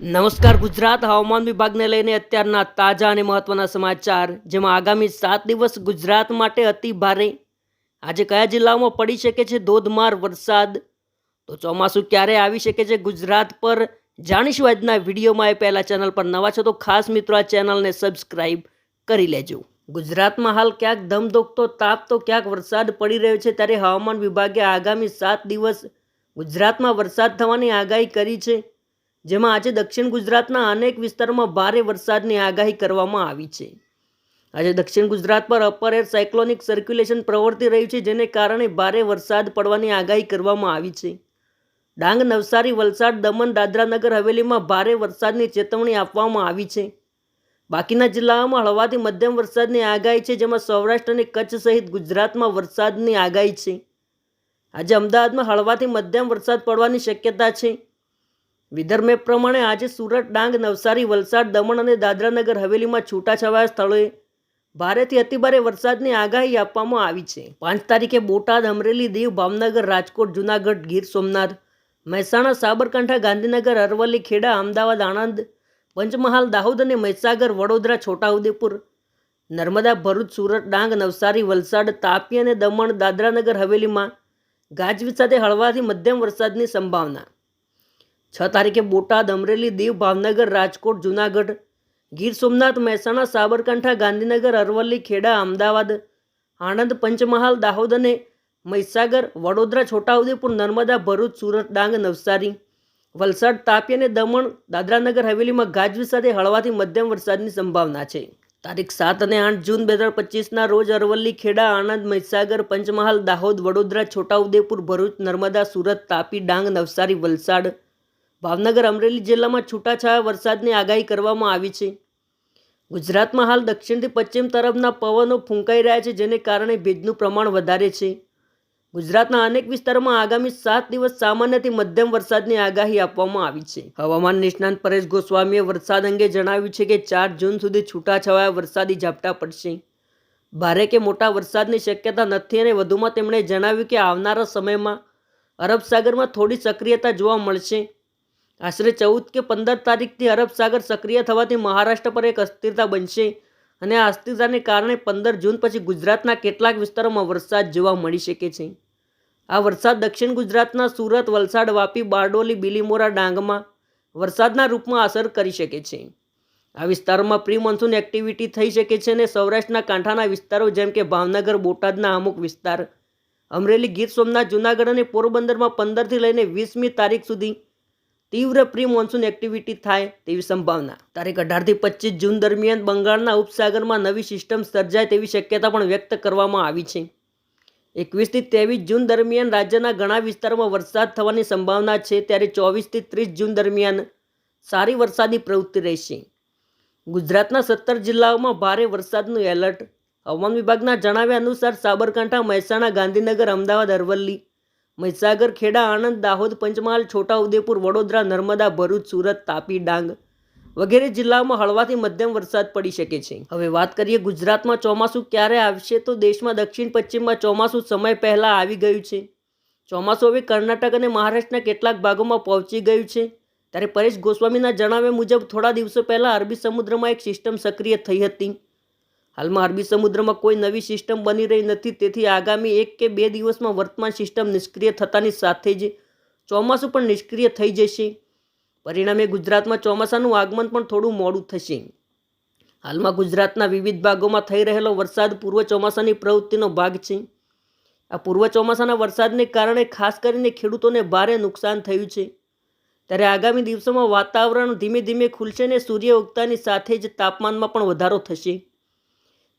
નમસ્કાર ગુજરાત હવામાન વિભાગને લઈને અત્યારના તાજા અને મહત્વના સમાચાર, જેમાં આગામી સાત દિવસ ગુજરાત માટે અતિ ભારે. આજે કયા જિલ્લાઓમાં પડી શકે છે ધોધમાર વરસાદ? તો ચોમાસું ક્યારે આવી શકે છે ગુજરાત પર? જાણીશું આજના વિડીયોમાં. એ પહેલાં ચેનલ પર નવા છો તો ખાસ મિત્રો આ ચેનલને સબસ્ક્રાઈબ કરી લેજો. ગુજરાતમાં હાલ ક્યાંક ધમધોકતો તાપ તો ક્યાંક વરસાદ પડી રહ્યો છે ત્યારે હવામાન વિભાગે આગામી સાત દિવસ ગુજરાતમાં વરસાદ થવાની આગાહી કરી છે. જેમાં આજે દક્ષિણ ગુજરાતના અનેક વિસ્તારોમાં ભારે વરસાદની આગાહી કરવામાં આવી છે. આજે દક્ષિણ ગુજરાત પર અપર એર સાયક્લોનિક સર્ક્યુલેશન પ્રવર્તી રહ્યું છે, જેને કારણે ભારે વરસાદ પડવાની આગાહી કરવામાં આવી છે. ડાંગ, નવસારી, વલસાડ, દમણ, દાદરાનગર હવેલીમાં ભારે વરસાદની ચેતવણી આપવામાં આવી છે. બાકીના જિલ્લાઓમાં હળવાથી મધ્યમ વરસાદની આગાહી છે, જેમાં સૌરાષ્ટ્ર અને કચ્છ સહિત ગુજરાતમાં વરસાદની આગાહી છે. આજે અમદાવાદમાં હળવાથી મધ્યમ વરસાદ પડવાની શક્યતા છે. વિદર્ભ મેપ પ્રમાણે આજે સુરત, ડાંગ, નવસારી, વલસાડ, દમણ અને દાદરાનગર હવેલીમાં છૂટાછવાયા સ્થળોએ ભારેથી અતિભારે વરસાદની આગાહી આપવામાં આવી છે. પાંચ તારીખે બોટાદ, અમરેલી, દીવ, ભાવનગર, રાજકોટ, જૂનાગઢ, ગીર સોમનાથ, મહેસાણા, સાબરકાંઠા, ગાંધીનગર, અરવલ્લી, ખેડા, અમદાવાદ, આણંદ, પંચમહાલ, દાહોદ અને મહીસાગર, વડોદરા, છોટાઉદેપુર, નર્મદા, ભરૂચ, સુરત, ડાંગ, નવસારી, વલસાડ, તાપી અને દમણ, દાદરાનગર, હવેલીમાં ગાજવીજ સાથે હળવાથી મધ્યમ વરસાદની સંભાવના છ તારીખે બોટાદ અમરેલી દીવ ભાવનગર રાજકોટ જૂનાગઢ ગીર સોમનાથ મહેસાણા સાબરકાંઠા ગાંધીનગર અરવલ્લી ખેડા અમદાવાદ આણંદ પંચમહાલ દાહોદ અને મહીસાગર વડોદરા છોટાઉદેપુર નર્મદા ભરૂચ સુરત ડાંગ નવસારી વલસાડ તાપી અને દમણ દાદરાનગર હવેલીમાં ગાજવીજ સાથે હળવાથી મધ્યમ વરસાદની સંભાવના છે. તારીખ સાત અને આઠ જૂન બે હજાર પચીસના રોજ અરવલ્લી ખેડા આણંદ મહીસાગર પંચમહાલ દાહોદ વડોદરા છોટાઉદેપુર ભરૂચ નર્મદા સુરત તાપી ડાંગ નવસારી વલસાડ ભાવનગર અમરેલી જિલ્લામાં છૂટાછવાયા વરસાદની આગાહી કરવામાં આવી છે. ગુજરાતમાં હાલ દક્ષિણથી પશ્ચિમ તરફના પવનો ફૂંકાઈ રહ્યા છે, જેને કારણે ભેજનું પ્રમાણ વધારે છે. ગુજરાતના અનેક વિસ્તારોમાં આગામી સાત દિવસ સામાન્યથી મધ્યમ વરસાદની આગાહી આપવામાં આવી છે. હવામાન નિષ્ણાંત પરેશ ગોસ્વામીએ વરસાદ અંગે જણાવ્યું છે કે ચાર જૂન સુધી છૂટાછવાયા વરસાદી ઝાપટા પડશે. ભારે કે મોટા વરસાદની શક્યતા નથી અને વધુમાં તેમણે જણાવ્યું કે આવનારા સમયમાં અરબ સાગરમાં થોડી સક્રિયતા જોવા મળશે. આશરે ચૌદ કે પંદર તારીખથી અરબ સાગર સક્રિય થવાથી મહારાષ્ટ્ર પર એક અસ્થિરતા બનશે અને આ અસ્થિરતાને કારણે પંદર જૂન પછી ગુજરાતના કેટલાક વિસ્તારોમાં વરસાદ જોવા મળી શકે છે. આ વરસાદ દક્ષિણ ગુજરાતના સુરત, વલસાડ, વાપી, બારડોલી, બિલીમોરા, ડાંગમાં વરસાદના રૂપમાં અસર કરી શકે છે. આ વિસ્તારોમાં પ્રી મોન્સૂન એક્ટિવિટી થઈ શકે છે અને સૌરાષ્ટ્રના કાંઠાના વિસ્તારો જેમ કે ભાવનગર, બોટાદના અમુક વિસ્તાર, અમરેલી, ગીર સોમનાથ, જૂનાગઢ અને પોરબંદરમાં પંદરથી લઈને વીસમી તારીખ સુધી તીવ્ર પ્રી મોન્સૂન એક્ટિવિટી થાય તેવી સંભાવના. તારીખ અઢારથી પચીસ જૂન દરમિયાન બંગાળના ઉપસાગરમાં નવી સિસ્ટમ સર્જાય તેવી શક્યતા પણ વ્યક્ત કરવામાં આવી છે. એકવીસથી ત્રેવીસ જૂન દરમિયાન રાજ્યના ઘણા વિસ્તારોમાં વરસાદ થવાની સંભાવના છે, ત્યારે ચોવીસથી ત્રીસ જૂન દરમિયાન સારી વરસાદની પ્રવૃત્તિ રહેશે. ગુજરાતના સત્તર જિલ્લાઓમાં ભારે વરસાદનું એલર્ટ હવામાન વિભાગના જણાવ્યા અનુસાર સાબરકાંઠા, મહેસાણા, ગાંધીનગર, અમદાવાદ, અરવલ્લી મહીસાગર ખેડા, આણંદ, દાહોદ, પંચમહાલ, છોટાઉદેપુર, વડોદરા, નર્મદા, ભરૂચ, સુરત, તાપી, ડાંગ વગેરે જિલ્લાઓમાં હળવાથી મધ્યમ વરસાદ પડી શકે છે. હવે વાત કરીએ ગુજરાતમાં ચોમાસું ક્યારે આવશે તો દેશમાં દક્ષિણ પશ્ચિમમાં ચોમાસું સમય પહેલાં આવી ગયું છે. ચોમાસું હવે કર્ણાટક અને મહારાષ્ટ્રના કેટલાક ભાગોમાં પહોંચી ગયું છે. ત્યારે પરેશ ગોસ્વામીના જણાવ્યા મુજબ થોડા દિવસો પહેલાં અરબી સમુદ્રમાં એક સિસ્ટમ સક્રિય થઈ હતી. હાલમાં અરબી સમુદ્રમાં કોઈ નવી સિસ્ટમ બની રહી નથી. તેથી આગામી એક કે બે દિવસમાં વર્તમાન સિસ્ટમ નિષ્ક્રિય થતાની સાથે જ ચોમાસું પણ નિષ્ક્રિય થઈ જશે. પરિણામે ગુજરાતમાં ચોમાસાનું આગમન પણ થોડું મોડું થશે. હાલમાં ગુજરાતના વિવિધ ભાગોમાં થઈ રહેલો વરસાદ પૂર્વ ચોમાસાની પ્રવૃત્તિનો ભાગ છે. આ પૂર્વ ચોમાસાના વરસાદને કારણે ખાસ કરીને ખેડૂતોને ભારે નુકસાન થયું છે. ત્યારે આગામી દિવસોમાં વાતાવરણ ધીમે ધીમે ખુલશે અને સૂર્ય ઉગતાની સાથે જ તાપમાનમાં પણ વધારો થશે.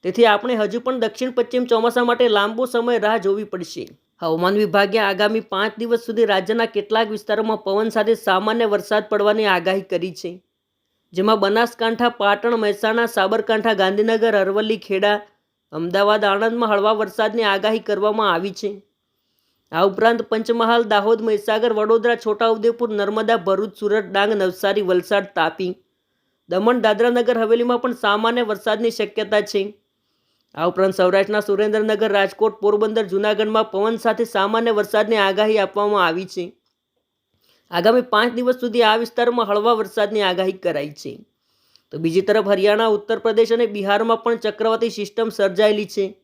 તેથી આપણે હજુ પણ દક્ષિણ પશ્ચિમ ચોમાસા માટે લાંબો સમય રાહ જોવી પડશે. હવામાન વિભાગે આગામી પાંચ દિવસ સુધી રાજ્યના કેટલાક વિસ્તારોમાં પવન સાથે સામાન્ય વરસાદ પડવાની આગાહી કરી છે. જેમાં બનાસકાંઠા, પાટણ, મહેસાણા, સાબરકાંઠા, ગાંધીનગર, અરવલ્લી, ખેડા, અમદાવાદ, આણંદમાં હળવા વરસાદની આગાહી કરવામાં આવી છે. આ ઉપરાંત પંચમહાલ, દાહોદ, મહીસાગર, વડોદરા, છોટાઉદેપુર, નર્મદા, ભરૂચ, સુરત, ડાંગ, નવસારી વલસાડ, તાપી. દમણ, દાદરાનગર, હવેલીમાં પણ સામાન્ય વરસાદની શક્યતા છે. આ ઉપરાંત સૌરાષ્ટ્રના સુરેન્દ્રનગર, રાજકોટ, પોરબંદર, જૂનાગઢમાં પવન સાથે સામાન્ય વરસાદની આગાહી આપવામાં આવી છે. આગામી પાંચ દિવસ સુધી આ વિસ્તારમાં હળવા વરસાદની આગાહી કરાઈ છે. તો બીજી તરફ હરિયાણા, ઉત્તર પ્રદેશ અને બિહારમાં પણ ચક્રવાતી સિસ્ટમ સર્જાયેલી છે,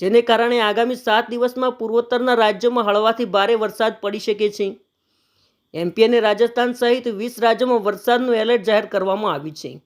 જેને કારણે આગામી સાત દિવસમાં પૂર્વોત્તરના રાજ્યોમાં હળવાથી ભારે વરસાદ પડી શકે છે. એમપી અને રાજસ્થાન સહિત વીસ રાજ્યોમાં વરસાદનું એલર્ટ જાહેર કરવામાં આવ્યું છે.